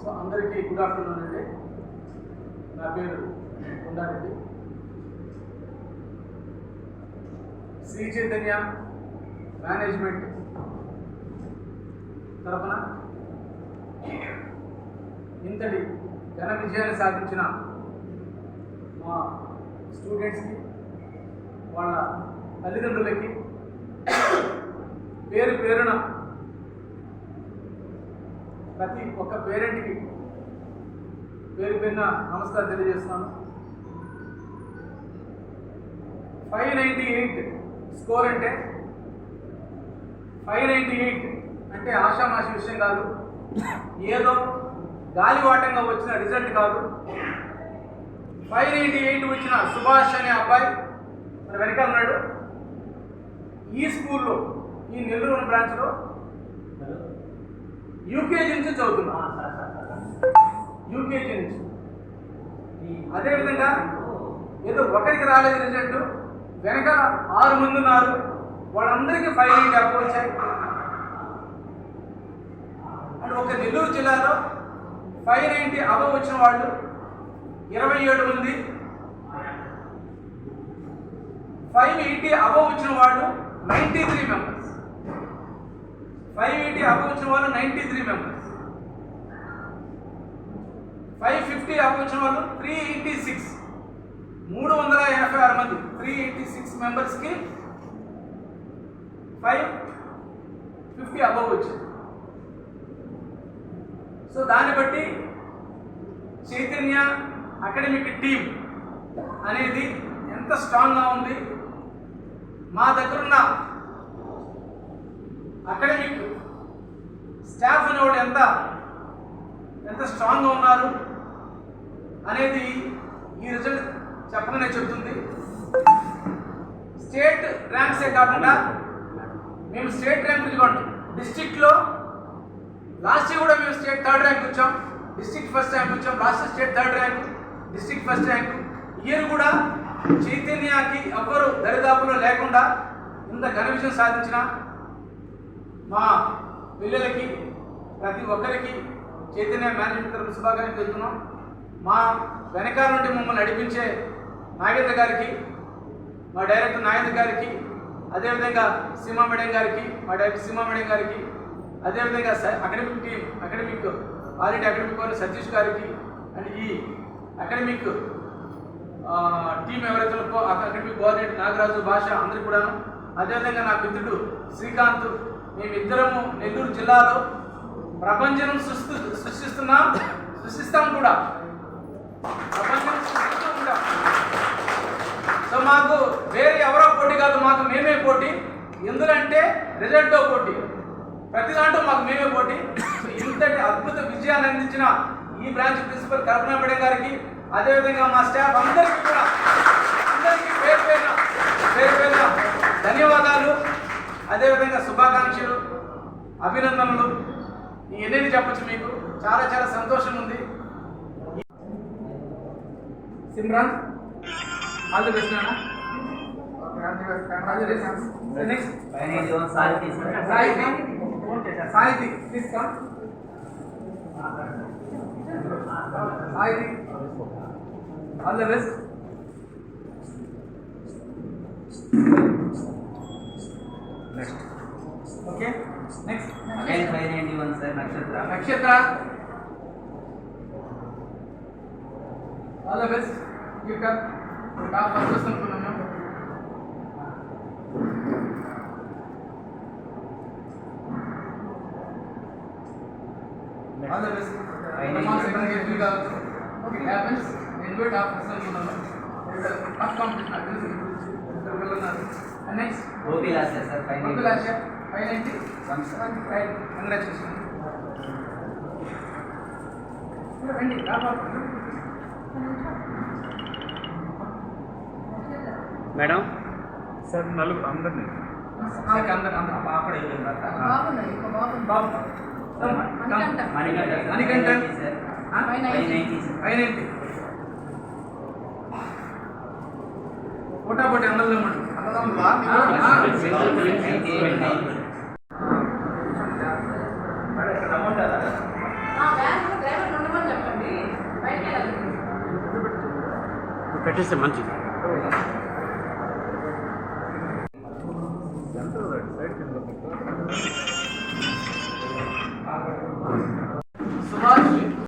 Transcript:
So అందరికీ good afternoon అండి. నా పేరు ఉండారెడ్డి శ్రీ చైతన్య మేనేజ్మెంట్ తరఫున ఇంతటి ఘన విజయాన్ని సాధించిన మా స్టూడెంట్స్కి వాళ్ళ తల్లిదండ్రులకి పేరు పేరున ప్రతి ఒక్క పేరెంట్కి పేరు పేరున నమస్కారం తెలియజేస్తున్నాను. ఫైవ్ నైంటీ ఎయిట్ స్కోర్ అంటే ఫైవ్ నైంటీ ఎయిట్ అంటే ఆషామాషి విషయం కాదు. ఏదో గాలివాటంగా వచ్చిన రిజల్ట్ కాదు. ఫైవ్ నైంటీ ఎయిట్ వచ్చిన సుభాష్ అనే అబ్బాయి మన వెనకాలన్నాడు ఈ స్కూల్లో ఈ నెల్లూరు బ్రాంచ్లో యూకేజీ నుంచి చదువుతున్నా. యూకేజీ నుంచి. అదేవిధంగా ఏదో ఒకరికి రాలేదు రిజల్ట్. వెనక ఆరు మంది ఉన్నారు. వాళ్ళందరికీ ఫైవ్ ఎయిట్ అప్ వచ్చాయి. అండ్ ఒక నెల్లూరు జిల్లాలో ఫైవ్ నైంటీ అబవ్ వచ్చిన వాళ్ళు ఇరవై ఏడు మంది. ఫైవ్ ఎయిటీ అబవ్ వచ్చిన వాళ్ళు ninety three members. Five eighty above వచ్చిన వాళ్ళు ninety three members five fifty above వచ్చిన వాళ్ళు త్రీ ఎయిటీ సిక్స్. మూడు వందల ఎనభై ఆరు మంది త్రీ ఎయిటీ సిక్స్ మెంబర్స్కి ఫైవ్ ఫిఫ్టీ అబవ్ వచ్చింది సో దాన్ని బట్టి చైతన్య అకాడమిక్ టీం అనేది ఎంత స్ట్రాంగ్గా ఉంది. మా దగ్గరున్న అకాడమిక్ స్టాఫ్ అనేవాడు ఎంత? ఎంత స్ట్రాంగ్గా ఉన్నారు అనేది ఈ రిజల్ట్ చెప్పగానే చెప్తుంది. స్టేట్ ర్యాంక్సే కాకుండా మేము స్టేట్ ర్యాంక్ ఇదిగోండి. డిస్టిక్లో లాస్ట్ ఇయర్ కూడా మేము స్టేట్ థర్డ్ ర్యాంక్ వచ్చాం. డిస్టిక్ ఫస్ట్ ర్యాంక్ వచ్చాం. Last state third rank district first rank year కూడా చైతన్యకి ఎవ్వరు దరిదాపులో లేకుండా ఇంత ఘన విజయం సాధించిన మా పిల్లలకి ప్రతి ఒక్కరికి చైతన్య మేనేజ్మెంట్ తరపు శుభాకాంక్షలు చెప్తున్నాం మా వెనకాల నుండి మమ్మల్ని నడిపించే నాగేంద్ర గారికి మా డైరెక్టర్ నాగేంద్ర గారికి అదేవిధంగా సీమా మేడం గారికి మా డైరెక్టర్ సీమా మేడం గారికి అదేవిధంగా academic team academic all academic వారు సతీష్ గారికి అండ్ ఈ అకాడమిక్ టీం ఎవరైతే అకాడమిక్ కోఆర్డినేటర్ నాగరాజు భాష అందరికి కూడాను. అదేవిధంగా నా మిత్రుడు శ్రీకాంత్ మేమిద్దరము నెల్లూరు జిల్లాలో ప్రపంచం సృష్టి సృష్టిస్తున్నాం సృష్టిస్తాం కూడా. ప్రపంచం సృష్టిస్తాం కూడా. సో మాకు వేరే ఎవరో పోటీ కాదు మాకు మేమే పోటీ. ఎందుకంటే రిజల్ట్తో పోటీ. ప్రతి దాంట్లో మాకు మేమే పోటీ. ఇంతటి అద్భుత విజయాన్ని అందించిన ఈ బ్రాంచ్ ప్రిన్సిపల్ కల్పన మేడం గారికి అదేవిధంగా మా స్టాఫ్ అందరికీ కూడా అందరికీ పేరు పేరున పేరు పేరున ధన్యవాదాలు. అదేవిధంగా శుభాకాంక్షలు అభినందనలు. ఎన్ని చెప్పచ్చు మీకు. చాలా చాలా సంతోషం ఉంది. సిమ్రాన్ ఆల్ ది బెస్ట్ నాన్న. Sahithi. Please come Sahithi all the best. Next. Again 591 sir. Nakshatra. Nakshatra. All the best. You come. Ah, first question to know. All the best. Tomorrow second year will come. It happens. Enjoy tough question to know. Tough competition. Next. Govilasya sir. Govilasya. Right congratulation రండి రాబాబు madam? Sir నలుగురు అందరినీ. అందరు బాగుంది బాబు. మణికంఠ. పోటాపోటీ అందరిలో పెట్టేస్తే మంచిది